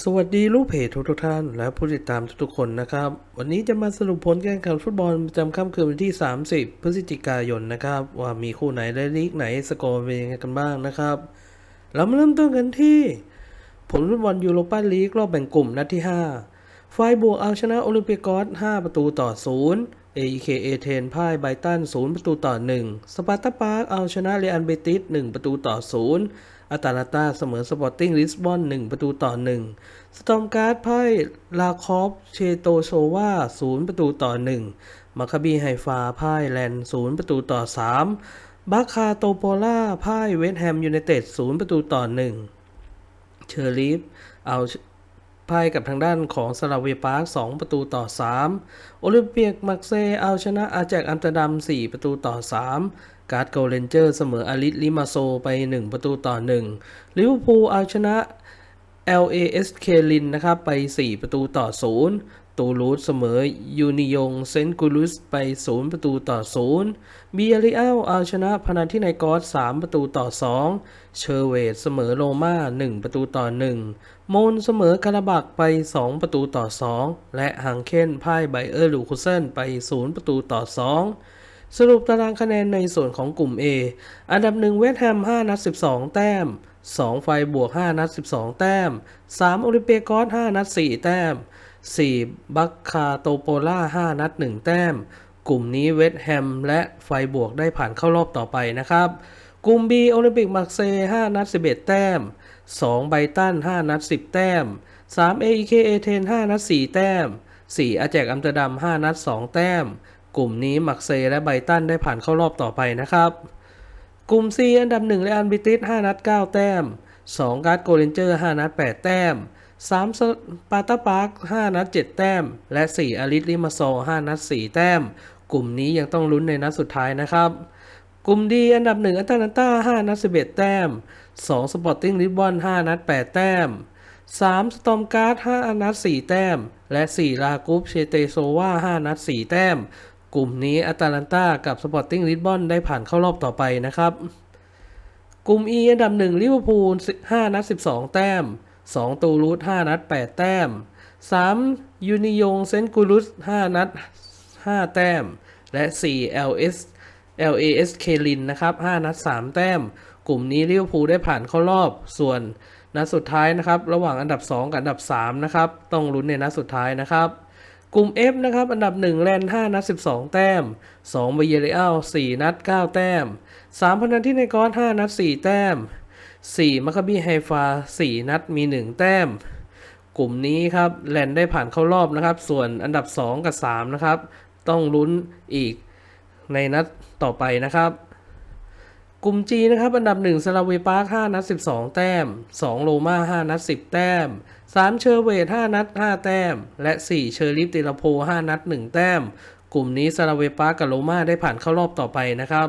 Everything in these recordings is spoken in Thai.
สวัสดีลูกเพจทุกทุกๆท่านและผู้ติดตามทุกๆคนนะครับ วันนี้จะมาสรุปผลการแข่งขันฟุตบอลประจำค่ำคืนวันที่ 30 พฤศจิกายนนะครับ ว่ามีคู่ไหนและลีกไหนสกอร์เป็นยังไงกันบ้างนะครับ เรามาเริ่มต้นกันที่ ผลฟุตบอลยูโรปาลีกรอบแบ่งกลุ่มนัดที่ 5 ไฟบวกเอาชนะโอลิมเปียกอส5ประตูต่อ 0 AEK เอเธนพ่ายไบตัน 0 ประตูต่อ 1 สปาร์ตาปาร์กเอาชนะเรอัลเบติส 1 ประตูต่อ 0 อาตาลาตาเสมอสปอร์ติ้งลิสบอน1 ประตูต่อ 1 สตอมการ์ดพ่ายลาคอฟเชโตโชวา0 ประตูต่อ 1 มาคาบีไฮฟาพ่ายแลนด์0ประตูต่อ 3 บาคาโตโปล่าพ่ายเวสต์แฮมยูไนเต็ด0ประตูต่อ 1 เชอร์ลีฟเอาพ่ายกับทางด้านของสลาเวียปาร์ค2ประตูต่อ 3 โอลิมเปียกมักเซเอาชนะอาแจกอัมสเตอร์ดัม 4 ประตูต่อ 3 การ์ดโกลเลนเจอร์เสมออาริสลิมาโซไป 1 ประตูต่อ1ลิเวอร์พูลเอาชนะ LASK ลินนะครับไป 4 ประตูต่อ 0 ตูรูสเสมอยูนิยงเซนต์กูลุสไป 0 ประตูต่อ 0 บีอริเอลเอาชนะพนันที่ไนกอส3ประตูต่อ 2 เชอร์เวตเสมอโรม่า 1 ประตูต่อ 1 โมนเสมอคาราบักไป 2 ประตูต่อ 2 และฮังเคนพ่ายไบเออร์ลูคุเซนไป 0 ประตูต่อ 2 สรุปตารางคะแนนในส่วนของกลุ่ม A อันดับ1เวสต์แฮม 5 นัด 12 แต้ม 2 ไฟบวก 5 นัด 12 แต้ม 3 โอลิมเปียกอส 5 นัด 4 แต้ม 4 บัคคาโตโปล่า 5 นัด 1 แต้ม กลุ่มนี้เวสต์แฮมและไฟบวกได้ผ่านเข้ารอบต่อไปนะครับ กลุ่ม B โอลิมปิกมักเซ5นัด 11 แต้ม 2 ไบตัน 5 นัด 10 แต้ม 3 AEK เอเธน5 นัด 4 แต้ม 4 อาแจกอัมสเตอร์ดัม 5 นัด 2 แต้ม กลุ่มนี้มักเซและไบตันได้ผ่านเข้ารอบต่อไปนะครับ กลุ่ม C อันดับ 1 และอันบิติส5นัด 9 แต้ม 2 การ์ดโกลเลนเจอร์ 5 นัด 8 แต้ม 3 สปาร์ตาปาร์ค 5 นัด 7 แต้ม และ 4อาริสลิมาโซ 5 นัด 4 แต้ม กลุ่มนี้ยังต้องลุ้นในนัดสุดท้ายนะครับ กลุ่ม D อันดับ 1 อัตแลนตา5 นัด 11 แต้ม 2 สปอร์ติ้งลิสบอน 5 นัด 8 แต้ม 3 สตอมการ์ด 5 นัด 4 แต้ม และ 4 ลากรุปเชเตโซวา 5 นัด 4 แต้ม กลุ่มนี้อัตแลนตากับสปอร์ติ้งลิสบอนได้ผ่านเข้ารอบต่อไปนะครับ กลุ่ม E อันดับ1ลิเวอร์พูล5นัด 12 แต้ม 2 ตูรูส5นัด 8 แต้ม 3 ยูนิยงเซนต์กูลุส5นัด 5 แต้ม และ 4 LS LASK ลินนะครับ5นัด 3 แต้ม กลุ่มนี้ลิเวอร์พูลได้ผ่านเข้ารอบส่วนนัดสุดท้ายนะครับ ระหว่างอันดับ 2 กับอันดับ 3 นะครับ ต้องลุ้นในนัดสุดท้ายนะครับ กลุ่ม F นะครับ อันดับ 1 แลนด์5นัด 12 แต้ม2เบเยเรอัล4นัด 9 แต้ม 3พนันที่ในกอส5นัด 4 แต้ม 4 มัคคาบีไฮฟา 4 นัดมี 1 แต้ม กลุ่มนี้ครับ แลนด์ได้ผ่านเข้ารอบนะครับ ส่วนอันดับ 2 กับ 3 นะครับ ต้องลุ้นอีกในนัดต่อไปนะครับ กลุ่ม G นะครับอันดับ1สลาเวปาร์ค5นัด 12 แต้ม 2 โลมา5นัด 10 แต้ม 3 เชอร์เวท5นัด 5 แต้ม และ 4 เชอร์ลิฟติลาโพ 5 นัด 1 แต้ม กลุ่มนี้สลาเวปาร์กับโลมาได้ผ่านเข้ารอบต่อไปนะครับ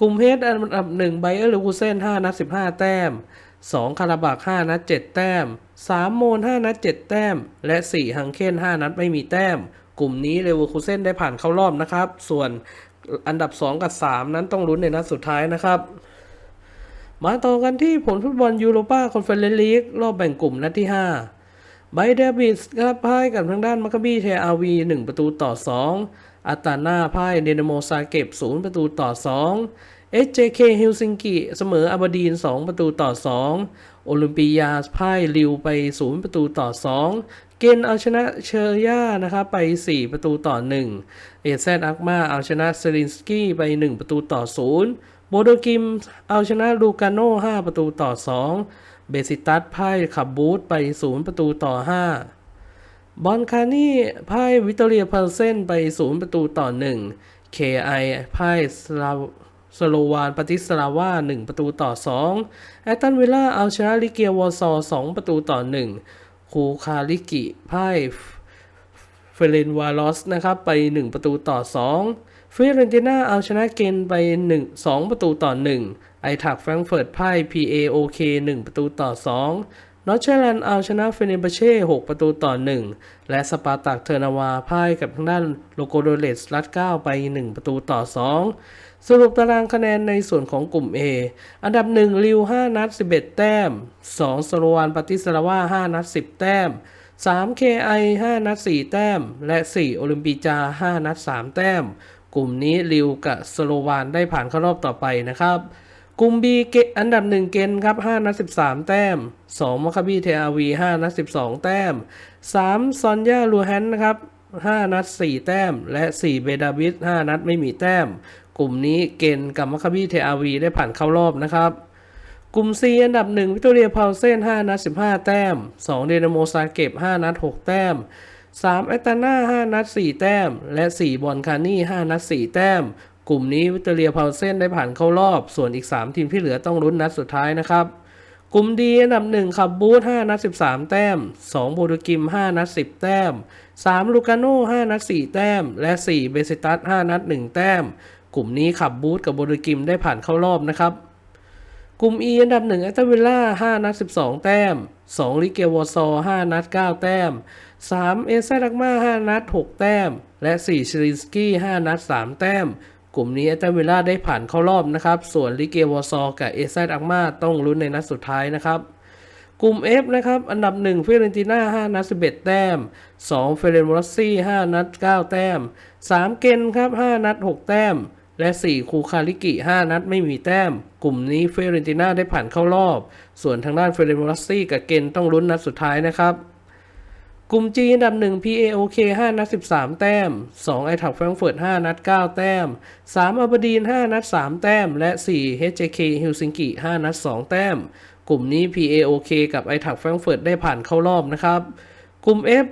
กลุ่มเฮดอันดับ 1 ไบเออร์ลูคูเซน5นัด 15 แต้ม 2 คาราบัก5นัด 7 แต้ม 3 โมน 5 นัด 7 แต้ม และ 4 ฮังเคน 5 นัดไม่มีแต้ม กลุ่มนี้เลเวอร์คูเซนได้ผ่านเข้ารอบนะครับ ส่วน อันดับ 2 กับ 3 นั้นต้องลุ้นในนัดสุดท้ายนะครับ มาต่อกันที่ผลฟุตบอลยูโรปาคอนเฟอเรนซ์ลีกรอบแบ่งกลุ่มนัดที่ 5 ไบเดวิสครับพ่ายกับทางด้านมัคคาบีเทอาวี1ประตูต่อ 2 อัตตานาพ่ายเดนโมซาเก็บ0ประตูต่อ 2 SJK เฮลซิงกิเสมออาบดีน 2 ประตูต่อ 2 โอลิมปิยาพ่ายลิวไป 0 ประตูต่อ 2 เกนเอาชนะเชอร์ย่านะครับไป 4 ประตูต่อ 1 เอเซนอักมาเอาชนะเซรินสกี้ไป 1 ประตูต่อ 0 โบโดกิมเอาชนะลูกาโน่5ประตูต่อ 2 เบซิตัสพ่ายขับบูธไป 0 ประตูต่อ 5 บอลคานี่พ่ายวิตอเรียเพลเซนไป 0 ประตูต่อ 1 KI พ่ายสลาสโลวานปาติสลาวา1 ประตูต่อ 2 แอตตันวิลล่าเอาชนะลิเกียวอร์ซอ2 ประตูต่อ 1 คูคาลิกิพ่ายเฟเรนวาลอสนะครับไป 1 ประตูต่อ2ฟิเรนติน่าเอาชนะเกนไป 1 2 ประตูต่อ 1 ไอทักแฟรงเฟิร์ตพ่าย PAOK 1 ประตูต่อ 2 นอตเชลันเอาชนะเฟเนเบเช่ 6 ประตูต่อ 1 และสปาร์ตักเทอร์นาวาพ่ายกับทางด้านโลโกโดเลสลัด9 ไป 1 ประตูต่อ 2 สรุปตารางคะแนนในส่วนของกลุ่ม A อันดับ1ริว 5 นัด 11 แต้ม 2 สโลวานปาติสลาวา 5 นัด 10 แต้ม 3 KI 5 นัด 4 แต้ม และ 4 โอลิมปิจา 5 นัด 3 แต้ม กลุ่มนี้ริวกับสโลวานได้ผ่านเข้ารอบต่อไปนะครับ กลุ่ม B เกอันดับ 1 เกนครับ5นัด13 แต้ม 2มัคคาบีเทอาวี5นัด12 แต้ม 3 ซอนยาลูแฮนนะครับ5นัด 4 แต้ม และ 4 เบดาวิด5นัดไม่มีแต้ม กลุ่มนี้เกนกับมัคคาบีเทอาวีได้ผ่านเข้ารอบนะครับ กลุ่ม C อันดับ 1 วิตอเรียพาวเซน5นัด15 แต้ม 2 เดนโมซาเก็บ5นัด 6 แต้ม3แอตตาน่า5นัด 4 แต้ม และ 4 บอลคานี่ 5 นัด 4 แต้ม กลุ่มนี้วิตอเรียพาวเซนได้ผ่านเข้ารอบ ส่วนอีก 3 ทีมที่เหลือต้องลุ้นนัดสุดท้ายนะครับ กลุ่มดีอันดับ1ขับบูธ5นัด 13 แต้ม 2 โบดูกิม 5 นัด 10 แต้ม 3 ลูกาโน่5นัด 4 แต้ม และ 4 เบซิตัส 5 นัด 1 แต้ม กลุ่มนี้ขับบูธกับโบดูกิมได้ผ่านเข้ารอบนะครับกลุ่ม E อันดับ1แอตตาวิลล่า5นัด 12 แต้ม 2 ลิเกวอร์ซอ5นัด 9 แต้ม 3 เอเซดักมา5นัด 6 แต้ม และ 4 ชิลินสกี้ 5 นัด 3 แต้ม กลุ่มนี้แอตตาวิลล่าได้ผ่านเข้ารอบนะครับ ส่วนลิเกวอร์ซอกับเอเซดักมาต้องลุ้นในนัดสุดท้ายนะครับกลุ่ม F นะครับ อันดับ 1 เฟเรนติน่า 5 นัด 11 แต้ม 2 เฟเรนวอสซี่ 5 นัด 9 แต้ม 3 เกนครับ 5 นัด 6 แต้ม และ 4 คูคาริกิ 5 นัดไม่มีแต้ม กลุ่มนี้เฟเรนติน่าได้ผ่านเข้ารอบ ส่วนทางด้านเฟเรนวอสซี่กับเกนต้องลุ้นนัดสุดท้ายนะครับ กลุ่ม G อันดับ 1 PAOK 5 นัด 13 แต้ม 2 ไอทักแฟรงเฟิร์ต 5 นัด 9 แต้ม 3 อัลบดีน 5 นัด 3 แต้ม และ 4 HJK ฮิลซิงกิ 5 นัด 2 แต้ม กลุ่มนี้ PAOK กับไอทักแฟรงเฟิร์ตได้ผ่านเข้ารอบนะครับ กลุ่ม F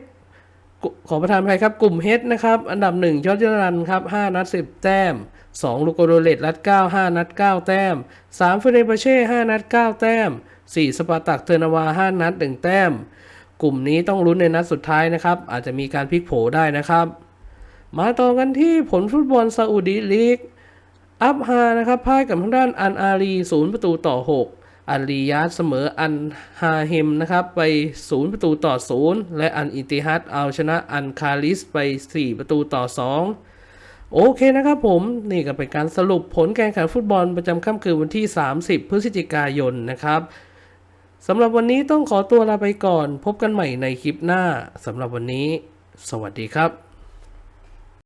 ขอประทานภัยครับ กลุ่ม H นะครับ อันดับ 1 ยอดยรันครับ 5 นัด 10 แต้ม 2 ลูโกโดเลตรัด 9 5 นัด 9 แต้ม 3 เฟเนเบเช่ 5 นัด 9 แต้ม 4 สปาร์ตักเทอร์นาวา 5 นัด 1 แต้ม กลุ่มนี้ต้องลุ้นในนัดสุดท้ายนะครับ อาจจะมีการพลิกโผได้นะครับ มาต่อกันที่ผลฟุตบอลซาอุดีลีก อัพฮานะครับพ่ายกับทางด้านอันอารีศูนย์ประตูต่อ 6 อันลียาดเสมออันฮาเฮมนะครับไป 0 ประตูต่อ 0 และอันอิติฮัดเอาชนะอันคาลิสไป 4 ประตูต่อ 2โอเคนะครับผม นี่ก็เป็นการสรุปผลการแข่งขันฟุตบอลประจำค่ำคืนวันที่ 30 พฤศจิกายนนะครับ สำหรับวันนี้ต้องขอตัวลาไปก่อน พบกันใหม่ในคลิปหน้าสำหรับวันนี้ สวัสดีครับ